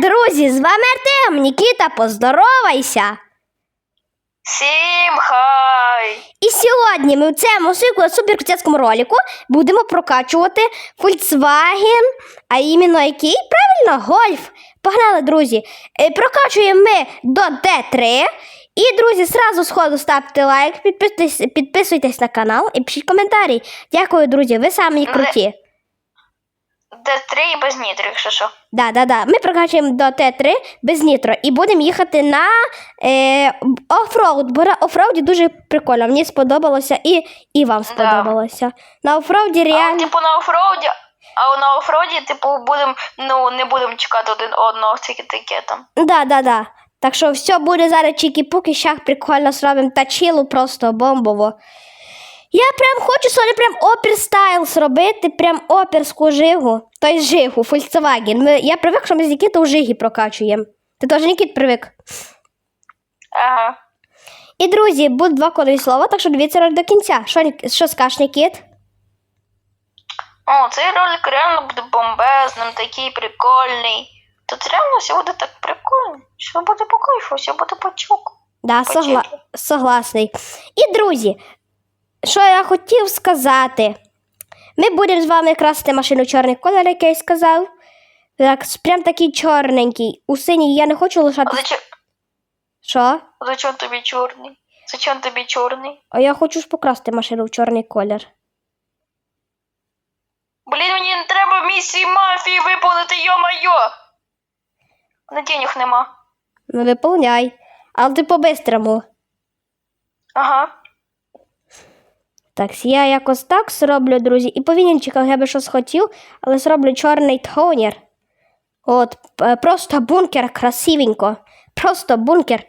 друзі! З вами Артем, Нікіта, поздоровайся! Всім хай! І сьогодні ми в цьому суперкрутецькому ролику будемо прокачувати Volkswagen, а іменно який? Правильно, гольф. Погнали, друзі. Е, Прокачуємо ми до Д3. І, друзі, сразу сходу ставте лайк, підписуйтесь, підписуйтесь на канал і пишіть коментарі. Дякую, друзі, ви самі круті. Д3 і без нітри, якщо що. Да, да, да. Ми прокачуємо до Т3 без нітро і будемо їхати на е, оффроуд. Бо на оффроуді дуже прикольно. Мені сподобалося і, і вам сподобалося. На оффроуді А, типу на офроуді, а на офроді, типу, будем, ну, не будемо чекати один одного тільки таке там. Да, да, да. Так що все буде зараз чікі-пуки, щах прикольно зробимо та чилу просто бомбово. Я прям хочу сьогодні прям опір стайл зробити, прям оперську жигу. Тобто жигу, Volkswagen. Ми, я привик, що ми з Нікітою жиги прокачуємо. Ти теж Нікіт привик. Ага. І, друзі, будуть два кодові слова, так що дивіться ролик до кінця. Що, що скажеш, Нікіт? О, цей ролик реально буде бомбезним, такий прикольний. Тут реально все буде так прикольно. Все буде по кайфу, все буде по чуку. Да, согла... согласний. І, друзі, що я хотів сказати. Ми будемо з вами красити машину чорний колір, як я сказав. Так, прям такий чорненький. У синій я не хочу А лишати. зачем, Що? зачем тобі чорний? Зачем тобі чорний? А я хочу ж покрасити машину в чорний колір. Блін, мені не треба місії мафії виповнити, йо-майо! На денег нема. Ну, виповняй. Але ти по-бистрому. Ага. Так, я якось так зроблю, друзі. І по вінчиках я би щось хотів, але зроблю чорний тонер. От, п- просто бункер красивенько. Просто бункер.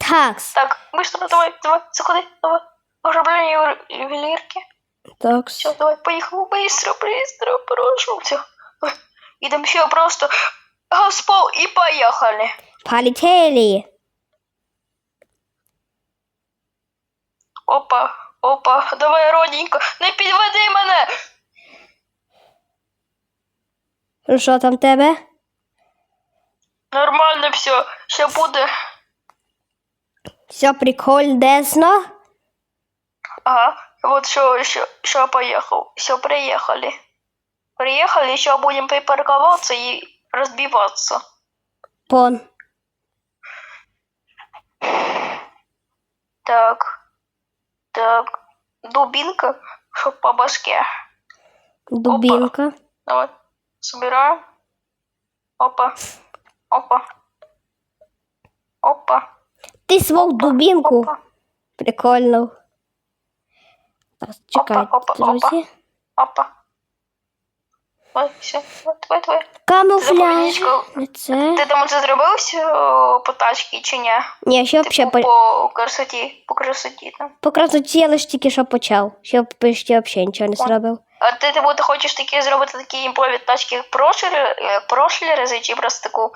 Так, Так, быстро, давай, давай, заходи, давай. Ограбление ювел- ювелирки. так. Все, давай, поехали, быстро, быстро, прошу. Все. Идем все просто. Госпол и поехали. Полетели. Опа, опа, давай, родненько, не підведи мене. Ну що там тебе? Нормально все, ще буде. Все прикольно. Ага, вот все, все, все, поехал, все, приехали. Приехали, еще будем припарковаться и разбиваться. Пон. Так, так, дубинка, чтоб по башке. Дубинка. Давай, собираем. Опа, опа, опа, Ти свою дубинку. опа, Прикольно. Так, чекай, опа, опа. друзі. опа. Ой, все, давай, давай. Камуфляж. Запальничка. Це. Ти там це зробив все по тачці чи ні? Ні, ще взагалі Типу, по, по красоті, по красоті там. по красоті я лише тільки що почав. Ще почти взагалі нічого не зробив. А ти, типу, ти хочеш такі зробити такі імпові тачки, як прошлі, прошлі рази, чи просто таку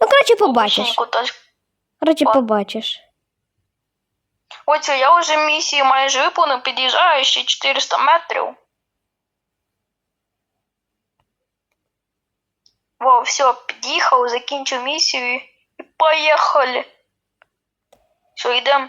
Ну, коротше, побачиш. Коротше, побачиш. Ось я вже місію майже виповнив, під'їжджаю ще 400 метрів. Во, все, під'їхав, закінчив місію і поїхали. Все, йдемо.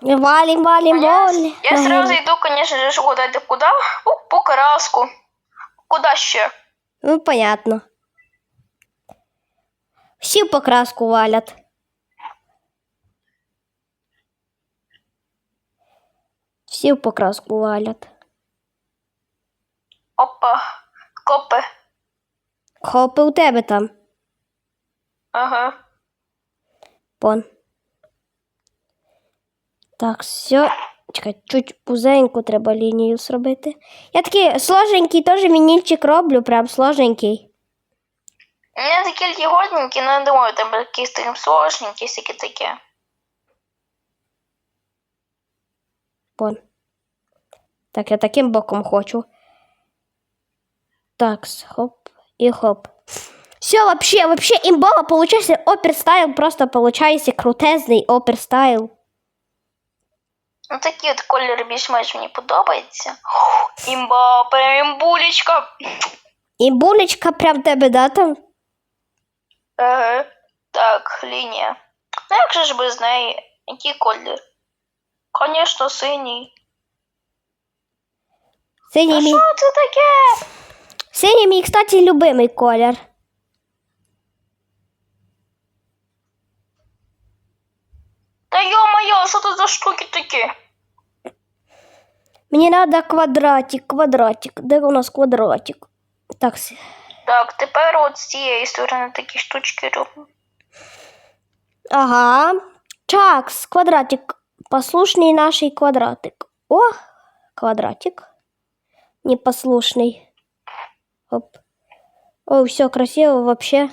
Валім, валім, Я, валім. я сразу йду, конечно же, куда-то куда? Ну, по краску. Куда ще? Ну, понятно. Всі в покраску валять. Всі в покраску валять. Хопи у тебе там. Ага. Пон. Так, все. Чекай, чуть узеньку треба лінію зробити. Я такий сложенький теж вінільчик роблю, прям сложенький. У меня такие льготненькие, но я думаю, там якісь там сложненькі, всякі таке. Пон. Так, я таким боком хочу. Так, хоп і хоп. Все, вообще, вообще имбово получается оперстайл, просто получается крутезний оперстайл. Ну такі от кольори більш-менш мені подобаються. Імба, прям імбулечка. І булечка прям тебе, да, там? Е, так, лінія. Ну як же ж без неї? Який колір? Звісно, синій. Синій А що це таке? Синій мій, кстати, любимий колір. Та йо-моє, що тут за штуки такі? Мені треба квадратик, квадратик. Де у нас квадратик? Так, с- Так, тепер от з цієї сторони такі штучки робимо. ага. Чакс, квадратик. Послушний наш квадратик. О, квадратик. Непослушный. Оп. О, все красиво вообще.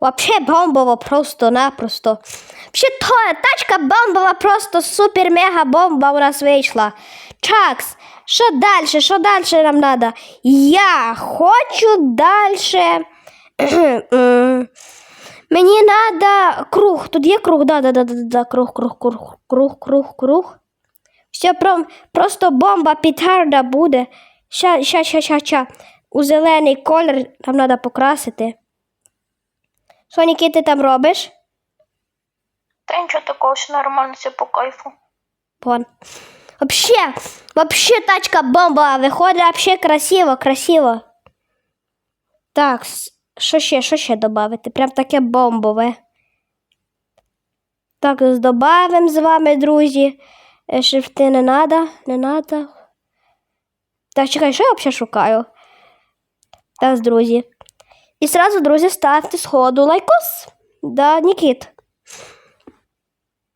Вообще бомбово просто-напросто. Вообще то, тачка бомбова, просто супер-мега-бомба у нас вийшла. Чакс, що дальше? Що дальше нам надо? Я хочу дальше. М, Мені надо круг. Тут є круг, да, да, да, да, да, круг, круг, круг, круг, круг, круг. Все прям, просто бомба петарда буде. Ща, ща, ща, ща, ща. У зелений колір нам треба покрасити. Що, Ніки, ти там робиш? Та нічого такого, все нормально, все по кайфу. Вон. Вообще, вообще тачка бомба. Виходить вообще красиво, красиво. Так, що ще, що ще додати? Прям таке бомбове. Так, добавимо з вами, друзі. Е, Шрифти не надо, не надо. Так, чекай, що я взагалі шукаю? Так, друзі. І сразу, друзі, ставте сходу лайкос. Да, Нікіт.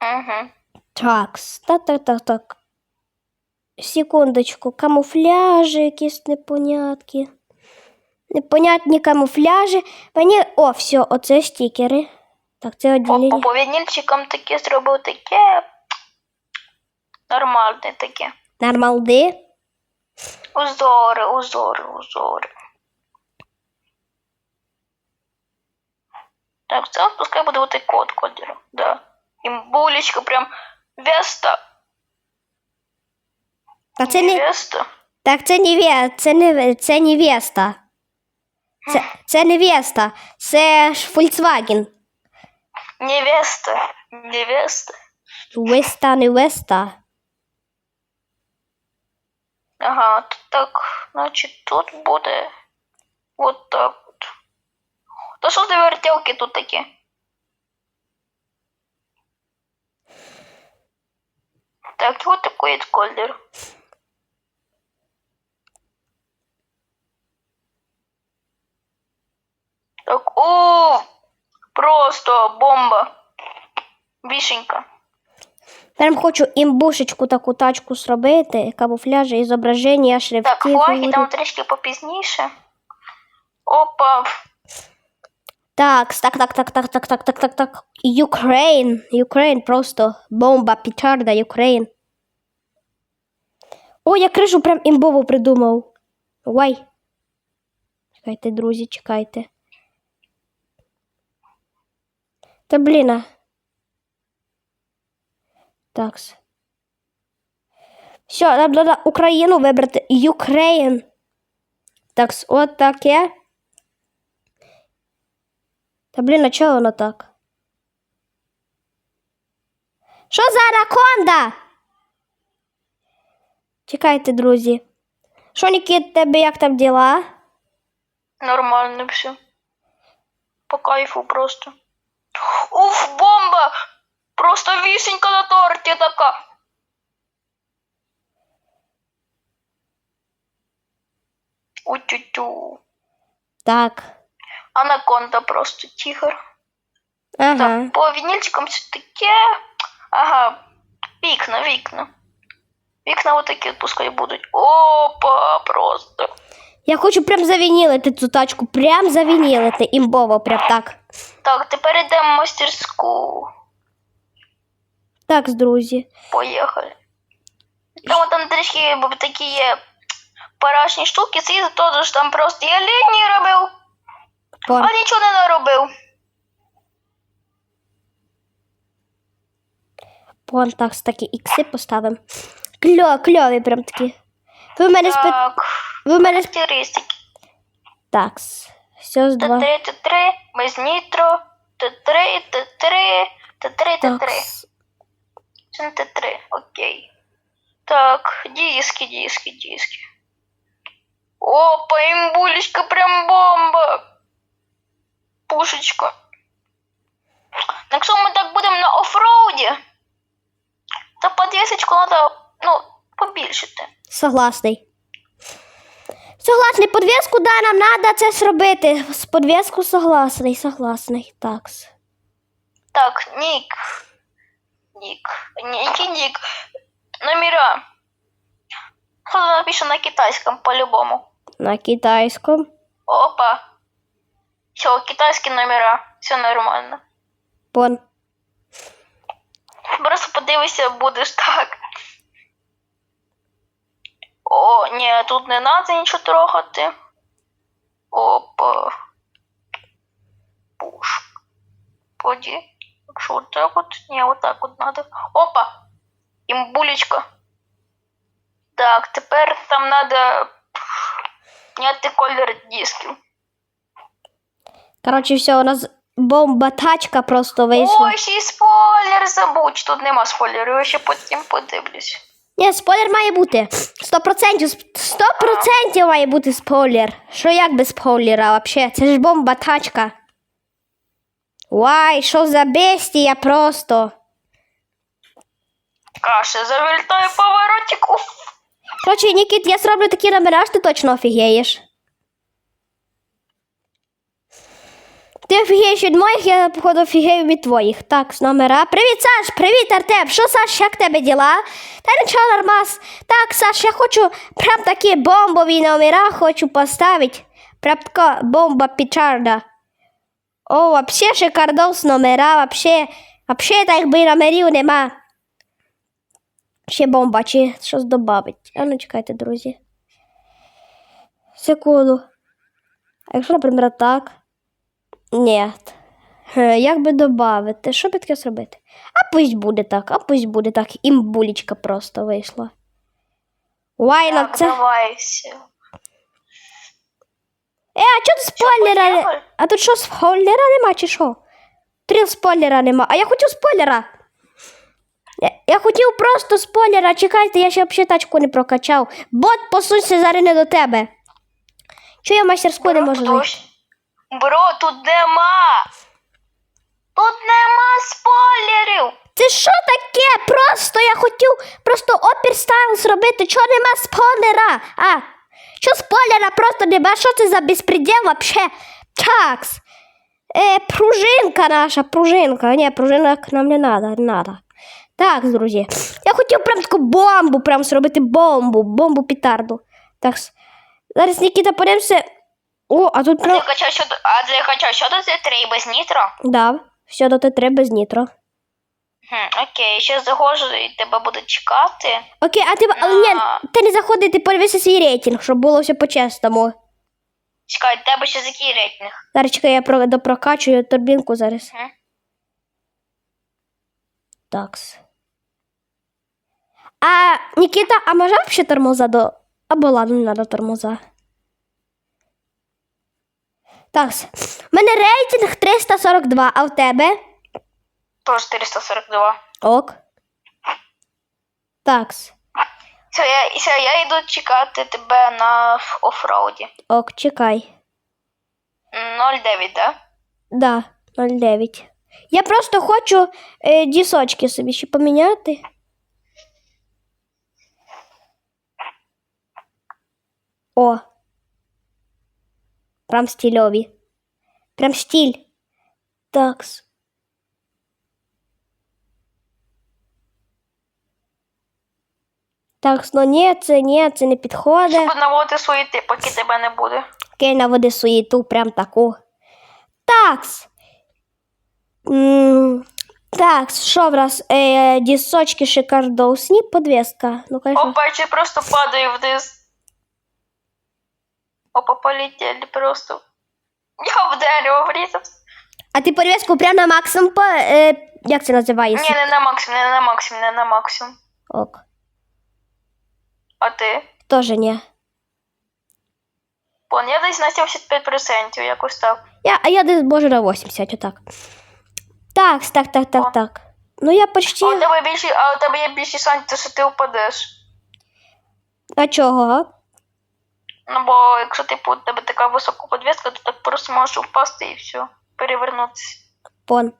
Угу. Так, так, так, так, так. Секундочку, камуфляжі якісь непонятки. Непонятні камуфляжі. Мені. О, все, оце стікери. Так, це По, по відділення. таке зробив таке. Нормальне таке. Нормалди. Узори, узори, узори. Так, це пускай буде отий код кольору. Да. Імбулечка прям Веста. А це не. Веста. Так, це не ве... це не це невеста. Це, це невеста. Це ж Volkswagen. Невеста. Невеста. Веста, невеста. Ага, так, значить тут буде от так от. То що за вертілки тут такі? Так, от такий от колір. Так, о, просто бомба. Вишенька. Прям хочу імбушечку таку тачку зробити, камуфляжі, ізображення, шрифтів. Так, флаги там трішки попізніше. Опа. Так, так, так, так, так, так, так, так, так, так. Ukraine, Ukraine просто бомба, петарда, Ukraine. О, я кришу прям імбово придумав. Ой. Чекайте, друзі, чекайте. Та блін. Такс. Все, нам треба Україну вибрати. Ukraine. Такс, от таке. Та блін, а чого воно так? Що за анаконда? Чекайте, друзі. Що, Нікіт, тебе як там діла? Нормально все. По кайфу просто. Уф, бомба! Просто вишенька на торті така. Утю-тю. Так. Анаконда просто тигр. Ага. Так, по вінільчикам все таке. Ага, вікна, вікна. Вікна отакі пускай будуть. Опа, просто. Я хочу прям завінілити цю тачку. Прям завінілити. Імбово, прям так. Так, тепер йдемо в мастерську. Так, друзі. Поїхали. Там, там трішки такі є парашні штуки, це теж там просто я лінії робив, Пон. а нічого не наробив. Пон так, такі ікси поставимо. Кльо, кльові прям такі. Ви в мене спи... Так, Ви в мене сп... характеристики. Так. Все з два. Т3, Т3, без нітро, Т3, Т3, Т3, Так. Т3. Не Т3, окей. Так, диски, диски, диски. Опа, имбулечка, прям бомба. Пушечка. Якщо ми так будемо на офроуді, то подвісочку треба, ну, побільшити. Согласний. Согласний, подвіску, да, нам треба це зробити. З подвіску согласний, согласний. Так. Так, ник. Ник. Ник, ник. Номера. Кто напишет на китайском по-любому. На китайському. Опа. Все, китайские номера. Все нормально. Пон. Просто подивися, будеш так. О, ні, тут не треба нічого трогати. Опа. Пуш. Поді. Що вот так от? Ні, вот так от надо. Опа! Імбулечка. Так, тепер там надо зняти колір дисків. Коротше, все, у нас бомба тачка просто вийшла. Ой, ще й спойлер забудь. Тут нема спойлерів, я ще потім подивлюсь. Ні, спойлер має бути. Сто процентів, сто процентів має бути спойлер. Що як без спойлера вообще? Це ж бомба тачка. Вай, що за бестія просто. Каша, завертаю поворотик. Короче, Нікіт, я зроблю такі номера, що ти точно офігієш. Ти офігієш від моїх, я, походу, офігею від твоїх. Так, з номера. Привіт, Саш! Привіт, Артем! Що, Саш, як тебе діла? Та нічого, нормас. Так, Саш, я хочу прям такі бомбові номера хочу поставити. Прям така бомба печарна. О, вообще шикардос номера, вообще, вообще так би номерів нема. Ще бомба, чи щось добавить. А ну чекайте, друзі. Секунду. А якщо, наприклад, так. Ні. Е, Як би добавити? Що би таке зробити? А пусть буде так, а пусть буде так. Імбулечка просто вийшла. Так, це. давай все. Е, а чого тут спойлера? не- А тут що, спойлера нема, чи що? Три спойлера нема. А я хотів спойлера. Я, я хотів просто спойлера. Чекайте, я ще взагалі тачку не прокачав. Бот, посунься зараз не до тебе. Чого я мастерську не Бро, можу тут зайти? ось- Бро, тут нема. Тут нема спойлерів. Це що таке? Просто я хотів просто опір стайл зробити. Чого нема спойлера? А, що спойлера просто нема? Що це за безпреділ вообще? Такс. Е, пружинка наша, пружинка. Ні, пружинок нам не надо, не надо. Так, друзі. Я хотів прям таку бомбу, прям зробити бомбу, бомбу петарду. Так. Зараз Нікіта подивимося. О, а тут А прям. для що а для кача що до це три без нітро? Да, все до Т3 без нітро. Хм, окей, ще заходжу і тебе буду чекати. Окей, а ти, але ні, А. ти не заходи, ти подивися свій рейтинг, щоб було все по-чесному. Чекай, тебе ще який рейтинг? Зараз чекай, я про, допрокачую турбінку зараз. Мгм. Такс. А, Нікіта, а може взагалі тормоза до. Або ладно, не треба тормоза. Такс. У мене рейтинг 342, а в тебе? Тож 442. Ок. Такс. Все, я, все, я йду чекати тебе на офроуді. Ок, чекай. 09, да? Да, 09. Я просто хочу е, дісочки собі ще поміняти. О. Прям стильові. Прям стиль. Такс. Такс, ну ні, це ні, це не підходить. Щоб наводити свої ти, поки тебе не буде. Окей, наводи суєту, прям таку. Такс. М, Такс, що в нас? Е, дісочки шикардосні, подвеска. Ну, конечно. Опа, я просто падаю вниз. Опа, полетели просто. Я в дерево врізався. А ти подвеску прям на максимум, по, е, як це називається? Ні, не на максимум, не на максимум, не на максимум. Ок. А ти? Теж ні. Вон, я десь на 75%, якось так. Я, а я десь може на 80, отак. Так, так, так, так, так. Ну я почти. А у тебе більші, а у тебе є більші шанси, що ти впадеш. А чого? Ну, бо якщо типу, у тебе така висока подвіска, то так просто можеш впасти і все, перевернутися. Пон.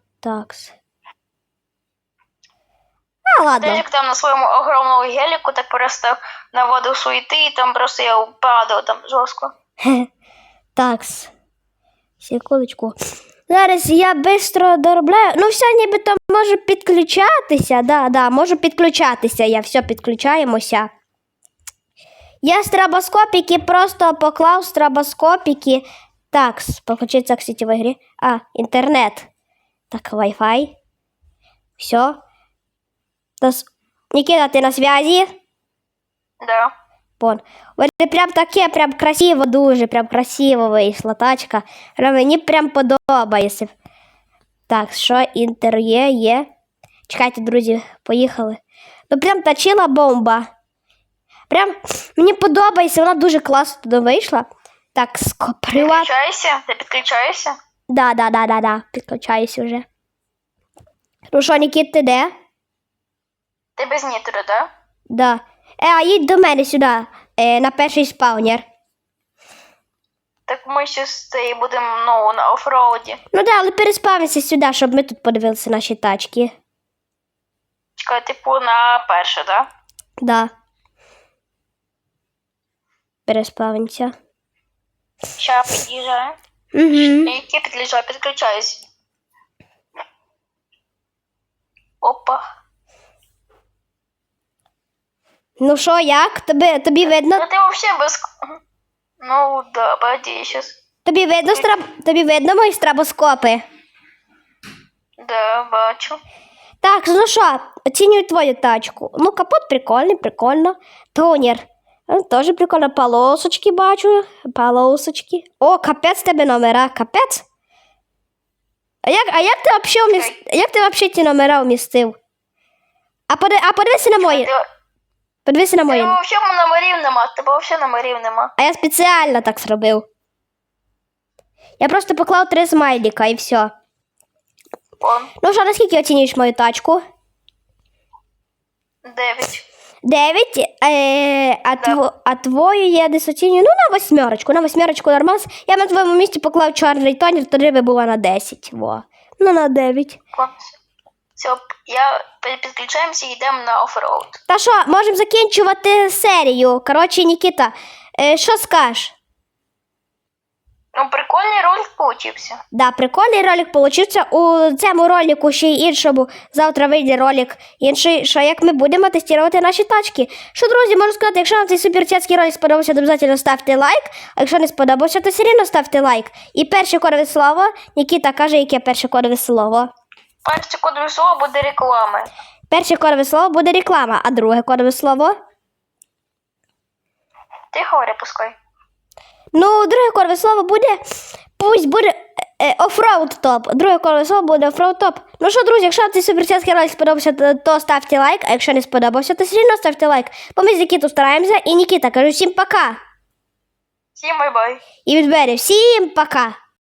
Такс. Ладно. як там на своєму огромному геліку так просто наводив суєти, і там просто я падав там жорстко. Такс. Секундочку. Зараз я швидко доробляю. Ну, все нібито може підключатися. Да, да, можу підключатися. Я все підключаємося. Я стробоскопики просто поклав стробоскопики. Так, подключиться к сетевой игре. А, интернет. Так, Wi-Fi. Все. Никита, ты на связи? Да. Вон. От прям таке, прям красиво, дуже, прям красиво вийшла тачка. Прям Мені прям подобається. Так, що інтер є. Чекайте, друзі, поїхали. Ну прям точила бомба. Прям мені подобається, вона дуже класно туди вийшла. Так, скоприла. Підключайся, ти підключаєшся? Да, да, да, да, да. Підключаюся вже. Ну що, Нікіт, ти де? Ти без нітро, да? Да. Е, а їдь до мене сюди, е, на перший спаунер. Так ми ще з цієї будемо ну, на офроуді. Ну да, але переспавимося сюди, щоб ми тут подивилися наші тачки. Чекай, типу на перше, да? Да. Переспавимося. Ща під'їжджає. Угу. Які під'їжджає, підключаюсь. Опа. Ну що, як? Тобі, тобі видно? Ну ти вообще без. Ну да, я щас. Тобі видно, страб... тобі видно мої страбоскопи? Да, бачу. Так, ну що, оцінюю твою тачку. Ну, капот прикольний, прикольно. Тонер. Е, Теж прикольно. Полосочки бачу. Полосочки. О, капець тебе номера, капець. А як, а як ти взагалі вміст... як ти взагалі ті номера вмістив? А, поди... а подивися на мої. Подивися на мої. тебе взагалі номерів нема, тебе взагалі номерів нема. А я спеціально так зробив. Я просто поклав три смайліка і все. Вон, Ну що, наскільки оцінюєш мою тачку? дев'ять. Дев'ять, е, а, тво, а твою я десь оцінюю, ну на восьмерочку, на восьмерочку нормас. Я на твоєму місці поклав чорний тонер, тоді би була на 10. Во. Ну на 9. Вон. Все, я підключаємося і йдемо на офроуд. Та що, можемо закінчувати серію. Коротше, Нікіта, е, що скажеш? Ну, прикольний ролик получився. Да, прикольний ролик получився. У цьому ролику ще й іншому. Завтра вийде ролик інший, що як ми будемо тестувати наші тачки. Що, друзі, можу сказати, якщо вам цей суперцятський ролик сподобався, то обов'язково ставте лайк. А якщо не сподобався, то все рівно ставте лайк. І перше кодове слово. Нікіта каже, яке перше кодове слово. Перше кодове слово буде реклами. Перше кодове слово буде реклама, а друге кодове слово. Ти говори, пускай. Ну, друге кодове слово буде. Пусть буде е, офроуд топ. Друге кодове слово буде офроуд топ. Ну що, друзі, якщо вам цей суперцятський ролик сподобався, то, ставте лайк. А якщо не сподобався, то все рівно ставте лайк. Бо ми з Нікітою стараємося. І Нікіта, кажу всім пока. Всім бай-бай. І від бере всім пока.